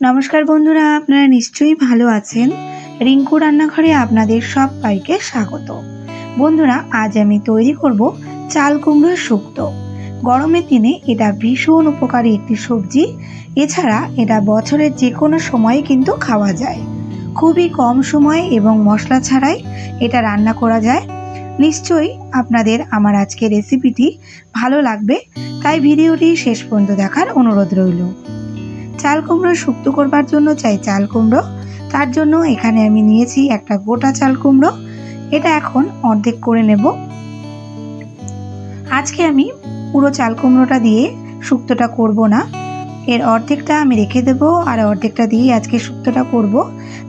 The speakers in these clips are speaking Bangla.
নমস্কার বন্ধুরা, আপনারা নিশ্চয়ই ভালো আছেন। রিঙ্কু রান্নাঘরে আপনাদের সবাইকে স্বাগত। বন্ধুরা, আজ আমি তৈরি করব চাল কুমড়োর শুক্তো। গরমের দিনে এটা ভীষণ উপকারী একটি সবজি। এছাড়া এটা বছরের যে কোনো সময়ে কিন্তু খাওয়া যায়। খুবই কম সময়ে এবং মশলা ছাড়াই এটা রান্না করা যায়। নিশ্চয়ই আপনাদের আমার আজকের রেসিপিটি ভালো লাগবে, তাই ভিডিওটি শেষ পর্যন্ত দেখার অনুরোধ রইল। চাল কুমড়ো শুক্তো করবার জন্য চাই চাল কুমড়ো। তার জন্য এখানে আমি নিয়েছি একটা গোটা চাল কুমড়ো। এটা এখন অর্ধেক করে নেব। আজকে আমি পুরো চাল কুমড়োটা দিয়ে শুক্তোটা করব না। এর অর্ধেকটা আমি রেখে দেব আর অর্ধেকটা দিয়ে আজকে শুক্তোটা করব।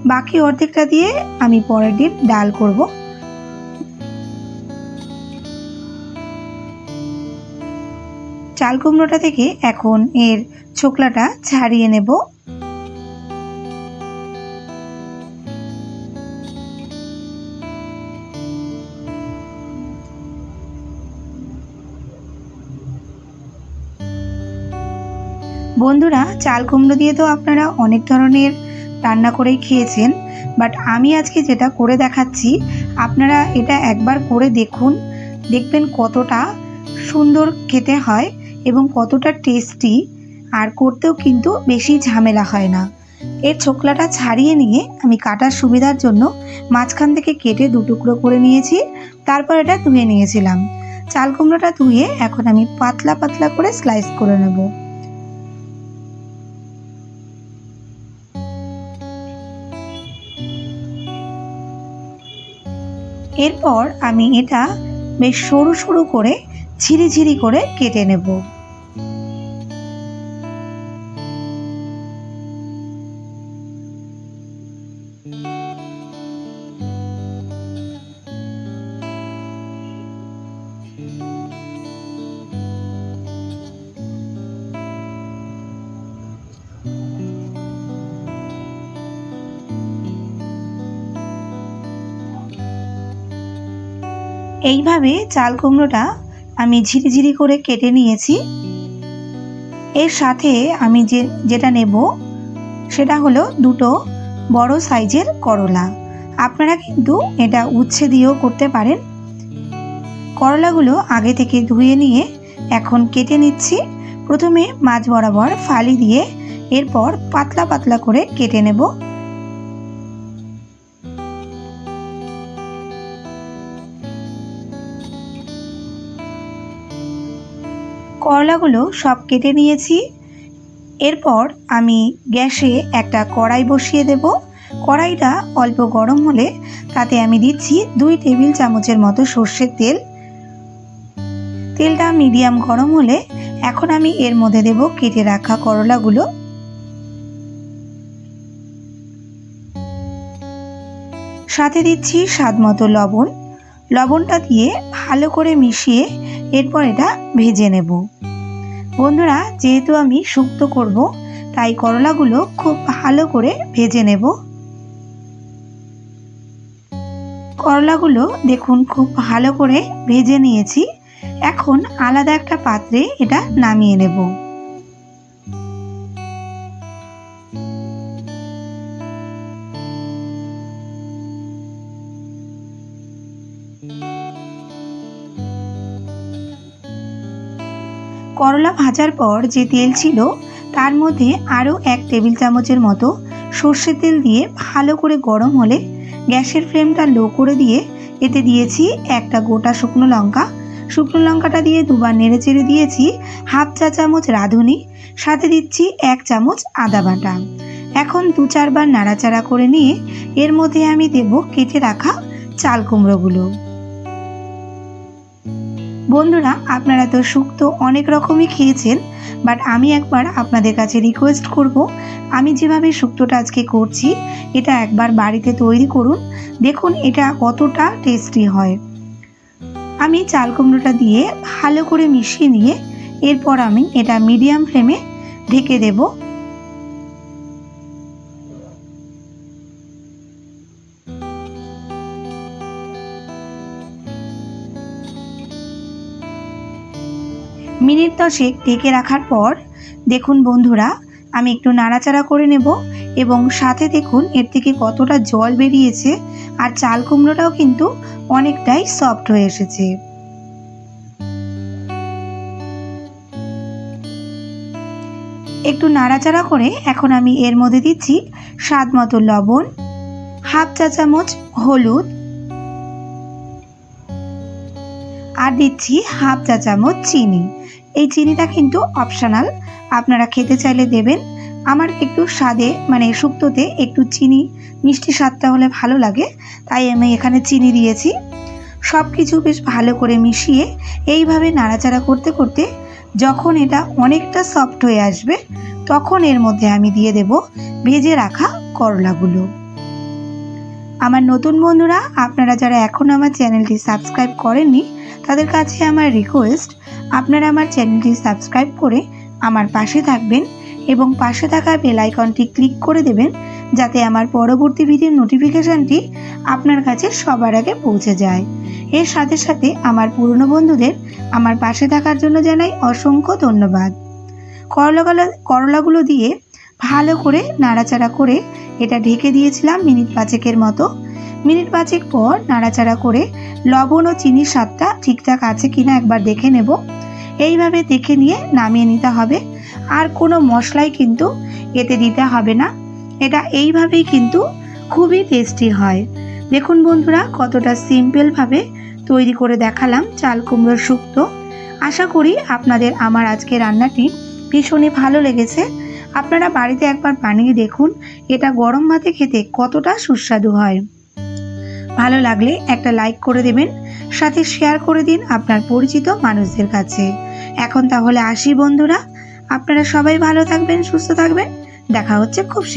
বাকি অর্ধেকটা দিয়ে আমি পরের দিন ডাল করব। চাল কুমড়োটা থেকে এখন এর ছোকলাটা ছাড়িয়ে নেব। বন্ধুরা, চাল কুমড়ো দিয়ে তো আপনারা অনেক ধরনের রান্না করেই খেয়েছেন, বাট আমি আজকে যেটা করে দেখাচ্ছি, আপনারা এটা একবার করে দেখুন, দেখবেন কতটা সুন্দর খেতে হয়। এবং কতটা টেস্টি আর করতেও কিন্তু বেশি ঝামেলা হয় না। এর ছোকলাটা ছাড়িয়ে নিয়ে আমি কাটার সুবিধার জন্য মাঝখান থেকে কেটে দু টুকরো করে নিয়েছি, তারপর এটা ধুয়ে নিয়েছিলাম। চাল কুমড়োটা ধুয়ে এখন আমি পাতলা পাতলা করে স্লাইস করে নেব। এরপর আমি এটা বেশ সরু সরু করে ঝিরি ঝিরি করে কেটে নেব। এইভাবে চাল কুমড়োটা আমি ঝিরিঝিরি করে কেটে নিয়েছি। এর সাথে আমি যে, যেটা নেব, সেটা হলো দুটো বড় সাইজের করলা। আপনারা কিন্তু এটা উচ্ছে দিয়েও করতে পারেন। করলাগুলো আগে থেকে ধুয়ে নিয়ে এখন কেটে নিচ্ছি। প্রথমে মাছ বরাবর ফালি দিয়ে এরপর পাতলা পাতলা করে কেটে নেব। করলাগুলো সব কেটে নিয়েছি। এরপর আমি গ্যাসে একটা কড়াই বসিয়ে দেব। কড়াইটা অল্প গরম হলে তাতে আমি দিচ্ছি দুই টেবিল চামচের মতো সর্ষের তেল। তেলটা মিডিয়াম গরম হলে এখন আমি এর মধ্যে দেব কেটে রাখা করলাগুলো। সাথে দিচ্ছি স্বাদ মতো লবণ। লবণটা দিয়ে ভালো করে মিশিয়ে এরপর এটা ভেজে নেব। বন্ধুরা, যেহেতু আমি শুক্তো করব, তাই করলাগুলো খুব ভালো করে ভেজে নেব। করলাগুলো দেখুন, খুব ভালো করে ভেজে নিয়েছি। এখন আলাদা একটা পাত্রে এটা নামিয়ে নেব। করলা ভাজার পর যে তেল ছিল, তার মধ্যে আরও এক টেবিল চামচের মতো সর্ষের তেল দিয়ে ভালো করে গরম হলে গ্যাসের ফ্লেমটা লো করে দিয়ে এতে দিয়েছি একটা গোটা শুকনো লঙ্কা। শুকনো লঙ্কাটা দিয়ে দুবার নেড়ে চেড়ে দিয়েছি হাফ চা চামচ রাঁধুনি, সাথে দিচ্ছি এক চামচ আদা বাটা। এখন দু চারবার নাড়াচাড়া করে নিয়ে এর মধ্যে আমি দেব কেটে রাখা চাল কুমড়োগুলো। বন্ধুরা, আপনারা তো শুক্তো অনেক রকমই খেয়েছেন বাট আমি একবার আপনাদের কাছে রিকোয়েস্ট করব, আমি যেভাবে শুক্তোটা আজকে করছি, এটা একবার বাড়িতে তৈরি করুন, দেখুন এটা কতটা টেস্টি হয়। আমি চাল কুমড়োটা দিয়ে ভালো করে মিশিয়ে নিয়ে, এরপর আমি এটা মিডিয়াম ফ্লেমে ঢেকে দেবো। মিনিট দশেক ঢেকে রাখার পর, দেখুন বন্ধুরা, আমি একটু নাড়াচাড়া করে নেব এবং সাথে দেখুন এর থেকে কতটা জল বেরিয়েছে আর চাল কুমড়োটাও কিন্তু অনেকটাই সফট হয়ে এসেছে। একটু নাড়াচাড়া করে এখন আমি এর মধ্যে দিচ্ছি স্বাদ মতো লবণ, হাফ চা চামচ হলুদ আর দিচ্ছি হাফ চা চামচ চিনি। এই চিনিটা কিন্তু অপশনাল আপনারা খেতে চাইলে দেবেন। আমার একটু স্বাদে মানে শুক্তোতে একটু চিনি, মিষ্টি স্বাদটা হলে ভালো লাগে। তাই আমি এখানে চিনি দিয়েছি। সব কিছু বেশ ভালো করে মিশিয়ে এইভাবে নাড়াচাড়া করতে করতে যখন এটা অনেকটা সফট হয়ে আসবে, তখন এর মধ্যে আমি দিয়ে দেব ভেজে রাখা করলাগুলো। আমার নতুন বন্ধুরা, আপনারা যারা এখন আমার চ্যানেলটি সাবস্ক্রাইব করেননি, তাদের কাছে আমার রিকোয়েস্ট আপনারা আমার চ্যানেলটি সাবস্ক্রাইব করে আমার পাশে থাকবেন এবং পাশে থাকা বেল আইকনটি ক্লিক করে দেবেন যাতে আমার পরবর্তী ভিডিওর নোটিফিকেশানটি আপনার কাছে সবার আগে পৌঁছে যায়। এর সাথে সাথে আমার পুরনো বন্ধুদের আমার পাশে থাকার জন্য জানাই অসংখ্য ধন্যবাদ। করলাগুলো করলাগুলো দিয়ে ভালো করে নাড়াচাড়া করে এটা ঢেকে দিয়েছিলাম মিনিট পাঁচেকের মতো। মিনিট পাঁচেক পর নাড়াচাড়া করে লবণ ও চিনির স্বাদটা ঠিকঠাক আছে কিনা একবার দেখে নেব। এইভাবে দেখে নিয়ে নামিয়ে নিতে হবে। আর কোনো মশলাই কিন্তু এতে দিতে হবে না। এটা এইভাবেই কিন্তু খুবই টেস্টি হয়। দেখুন বন্ধুরা, কতটা সিম্পলভাবে তৈরি করে দেখালাম চাল কুমড়োর শুক্তো। আশা করি আপনাদের আমার আজকে রান্নাটি ভীষণই ভালো লেগেছে। আপনারা বাড়িতে একবার বানিয়ে দেখুন, এটা গরম ভাতে খেতে কতটা সুস্বাদু হয়। ভালো লাগলে একটা লাইক করে দেবেন, সাথে শেয়ার করে দিন আপনার পরিচিত মানুষদের কাছে। এখন তাহলে আসি বন্ধুরা, আপনারা সবাই ভালো থাকবেন, সুস্থ থাকবেন, দেখা হচ্ছে খুব শীঘ্র